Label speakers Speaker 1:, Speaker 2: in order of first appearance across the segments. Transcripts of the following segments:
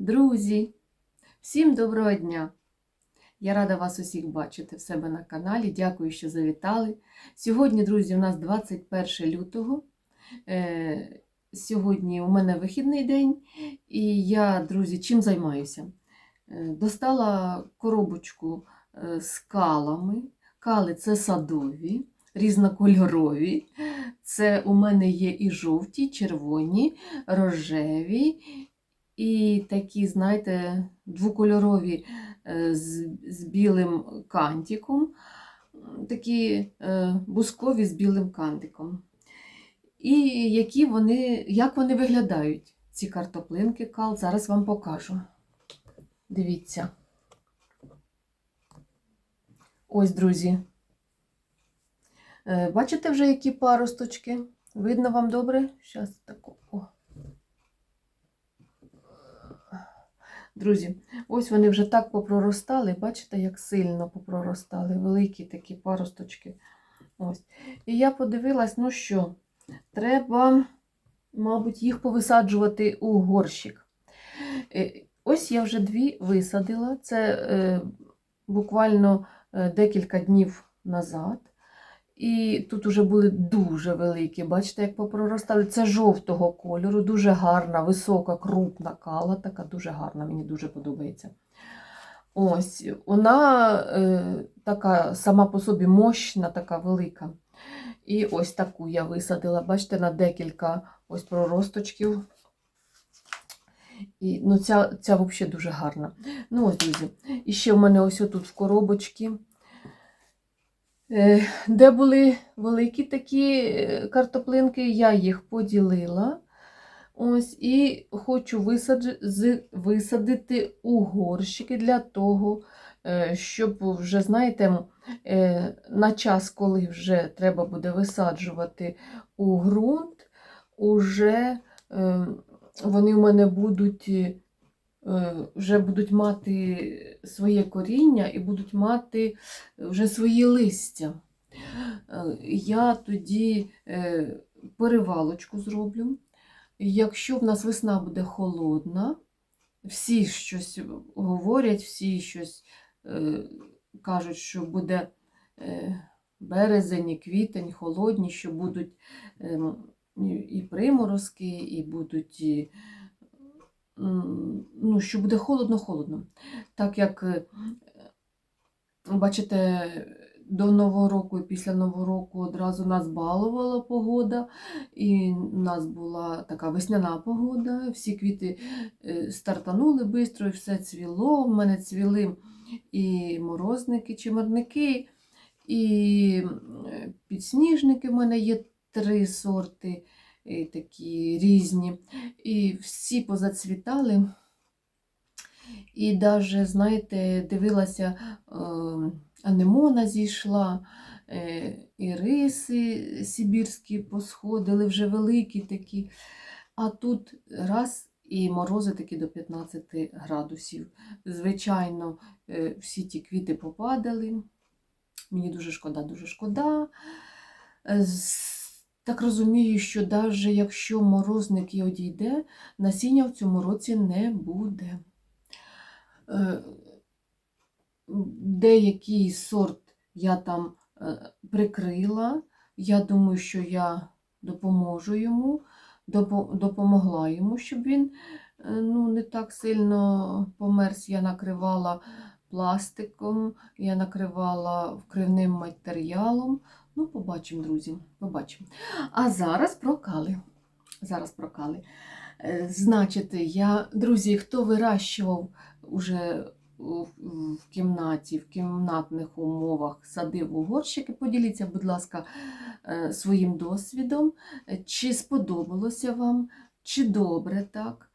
Speaker 1: Друзі, всім доброго дня! Я рада вас усіх бачити в себе на каналі. Дякую, що завітали. Сьогодні, друзі, у нас 21 лютого. Е, Сьогодні у мене вихідний день, і я, друзі, чим займаюся? Е, Достала коробочку е, з калами. Кали це садові, різнокольорові. Це у мене є і жовті, і червоні, рожеві, і такі, знаєте, двокольорові е, з, з білим кантиком, такі е, бускові з білим кантиком. І які вони, як вони виглядають, ці картоплинки кал, зараз вам покажу. Дивіться. Ось, друзі. Е, Бачите вже, які паросточки? Видно вам добре? Зараз тако. Друзі, ось вони вже так попроростали. Бачите, як сильно попроростали. Великі такі паросточки. Ось. І я подивилась, ну що, треба, мабуть, їх повисаджувати у горщик. Е, Ось я вже дві висадила. Це е, буквально е, декілька днів назад. І тут вже були дуже великі. Бачите, як попроростали. Це жовтого кольору, дуже гарна, висока, крупна кала, така дуже гарна, мені дуже подобається. Ось, вона е, така сама по собі мощна, така велика. І ось таку я висадила, бачите, на декілька ось проросточків. І, ну, ця, ця взагалі дуже гарна. Ну, ось, друзі. І ще в мене ось тут в коробочці. Е, Де були великі такі е, картоплинки, я їх поділила. Ось, і хочу висадити у горщики для того, е, щоб вже, знаєте, на час, коли вже треба буде висаджувати у ґрунт, уже е, вони в мене будуть. Е, Вже будуть мати своє коріння і будуть мати вже свої листя. Е, Я тоді е, перевалочку зроблю. Якщо в нас весна буде холодна, всі щось говорять, всі щось е, кажуть, що буде е, березень і квітень холодні, що будуть ем, і- приморозки, і будуть. Ну, що буде холодно-холодно. Так як, е, бачите, до Нового року і після Нового року одразу нас балувала погода, і у нас була така весняна погода, всі квіти е, стартанули швидко, і все цвіло. В мене цвіли і морозники, чимерники, і підсніжники. В мене є три сорти і такі різні. І всі позацвітали. І навіть, знаєте, дивилася, е, анемона зійшла, е, і риси сибірські посходили, вже великі такі. А тут раз і морози такі до 15 градусів. Звичайно, е, всі ті квіти попадали. Мені дуже шкода, дуже шкода. Так розумію, що навіть якщо морозник і одійде, насіння в цьому році не буде. Е, Деякий сорт я там е, прикрила. Я думаю, що я допоможу йому, допомогла йому, щоб він е, ну, не так сильно померз. Я накривала пластиком, я накривала вкривним матеріалом. Ну, побачимо, друзі, побачимо. А зараз про кали. Зараз про кали. Е, Значить, я, друзі, хто вирощував уже в кімнаті, в кімнатних умовах садив у горщики, поділіться, будь ласка, е, своїм досвідом, Е, чи сподобалося вам, чи добре так.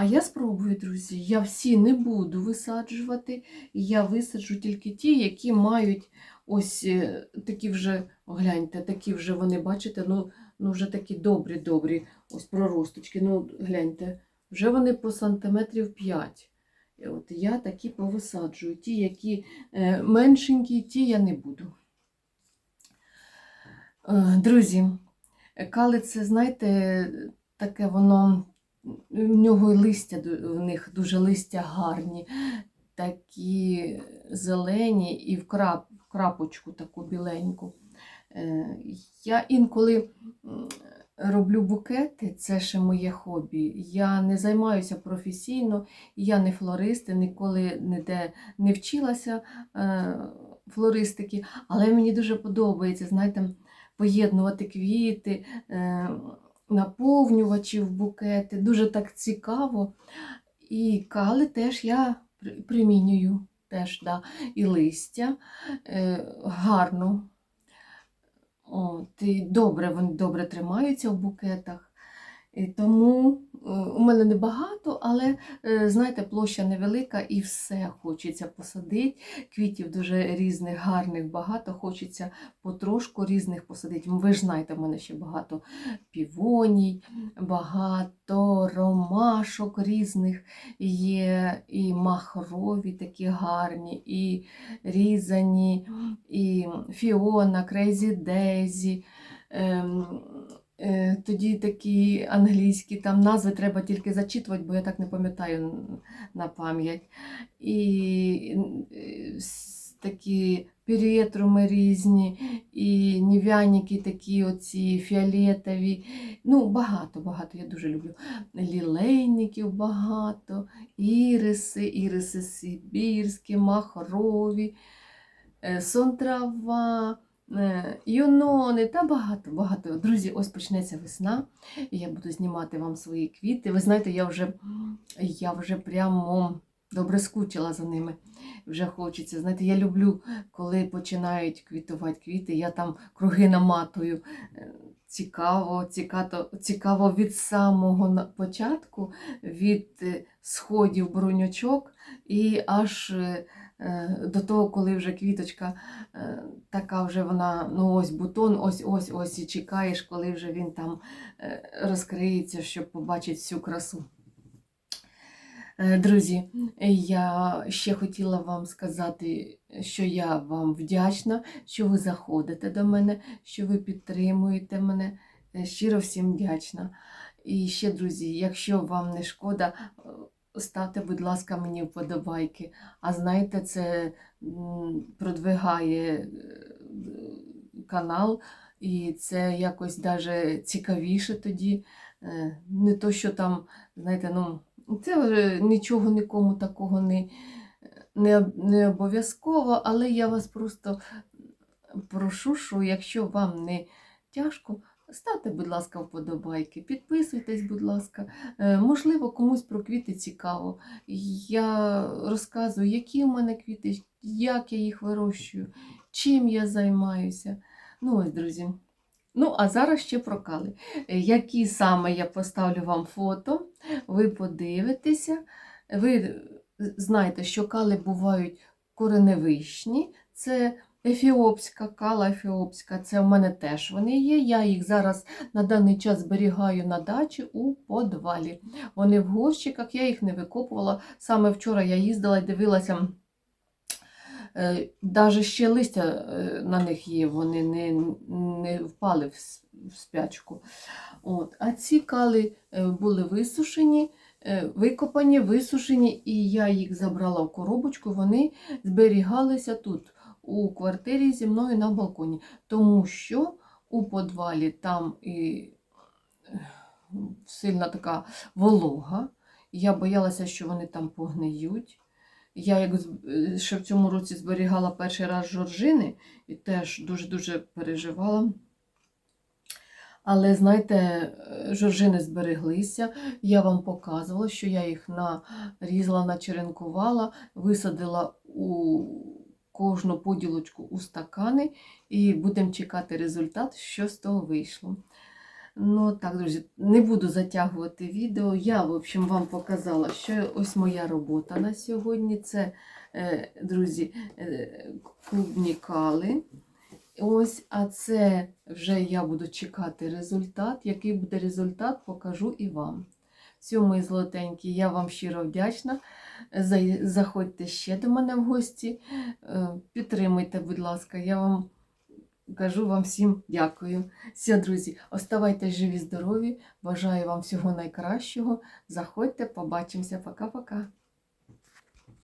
Speaker 1: А я спробую, друзі, я всі не буду висаджувати, я висаджу тільки ті, які мають ось е, такі вже, гляньте, такі вже вони, бачите, ну, ну вже такі добрі-добрі ось проросточки. Ну, гляньте, вже вони по сантиметрів 5. І От я такі повисаджую. Ті, які е, меншенькі, ті я не буду. Е, Друзі, кали це, знаєте, таке воно в нього і листя, в них дуже листя гарні, такі зелені і в, крап, крапочку таку біленьку. Е, Я інколи роблю букети, це ще моє хобі. Я не займаюся професійно, я не флорист, ніколи ніде не вчилася е, флористики, але мені дуже подобається, знаєте, поєднувати квіти, е, наповнювачі в букети. Дуже так цікаво. І кали теж я примінюю теж, да, і листя е, гарно. От, і добре, вони добре тримаються в букетах. І тому е, у мене небагато, але е, знаєте, площа невелика і все хочеться посадити. Квітів дуже різних, гарних, багато. Хочеться потрошку різних посадити. Ви ж знаєте, в мене ще багато півоній, багато ромашок різних є, і махрові такі гарні, і різані, і Фіона, Крейзі Дейзі. Ем, тоді такі англійські там назви треба тільки зачитувати, бо я так не пам'ятаю на пам'ять. І е, такі пір'єтруми різні, і нів'яніки такі оці фіолетові. Ну, багато, багато, я дуже люблю. Лілейників багато, іриси, іриси сибірські, махрові, е, сонтрава, е, юнони та багато, багато. Друзі, ось почнеться весна, і я буду знімати вам свої квіти. Ви знаєте, я вже, я вже прямо добре скучила за ними. Вже хочеться. Знаєте, я люблю, коли починають квітувати квіти, я там круги наматую. Е, Цікаво, цікаво, цікаво від самого початку, від е, сходів бруньочок і аж е, е, до того, коли вже квіточка е, така вже вона, ну ось бутон, ось ось ось і чекаєш, коли вже він там е, розкриється, щоб побачити всю красу. Е, Друзі, я ще хотіла вам сказати, що я вам вдячна, що ви заходите до мене, що ви підтримуєте мене. Е, Щиро всім вдячна. І ще, друзі, якщо вам не шкода, е, ставте, будь ласка, мені вподобайки. А знаєте, це продвигає е, канал, і це якось даже цікавіше тоді. Е, Не то, що там, знаєте, ну, це вже нічого нікому такого не, не, не обов'язково, але я вас просто прошу, що якщо вам не тяжко, ставте, будь ласка, вподобайки, підписуйтесь, будь ласка. Е, Можливо, комусь про квіти цікаво. Я розказую, які у мене квіти, як я їх вирощую, чим я займаюся. Ну ось, друзі. Ну, а зараз ще про кали. Е, Які саме я поставлю вам фото, ви подивитеся. Ви знаєте, що кали бувають кореневищні, це ефіопська, кала ефіопська, це в мене теж вони є. Я їх зараз на даний час зберігаю на дачі у подвалі. Вони в горщиках, я їх не викопувала. Саме вчора я їздила і дивилася. Навіть ще листя е, на них є, вони не, не впали в спячку. От. А ці кали е, були висушені, е, викопані, висушені, і я їх забрала в коробочку, вони зберігалися тут, у квартирі зі мною на балконі. Тому що у подвалі там і е, сильна така волога. Я боялася, що вони там погниють. Я як е, ще в цьому році зберігала перший раз жоржини і теж дуже-дуже переживала. Але знаєте, е, жоржини збереглися. Я вам показувала, що я їх нарізала, начеренкувала, висадила у кожну поділочку у стакани і будемо чекати результат, що з того вийшло. Ну так, друзі, не буду затягувати відео. Я, в общем, вам показала, що ось моя робота на сьогодні. Це, е, друзі, е, клубні кали. Ось, а це вже я буду чекати результат. Який буде результат, покажу і вам. Все, мої я вам щиро вдячна. Заходьте ще до мене в гості. Е, Підтримуйте, будь ласка, я вам кажу вам всім дякую. Все, друзі, оставайтесь живі, здорові. Бажаю вам всього найкращого. Заходьте, побачимося. Пока-пока.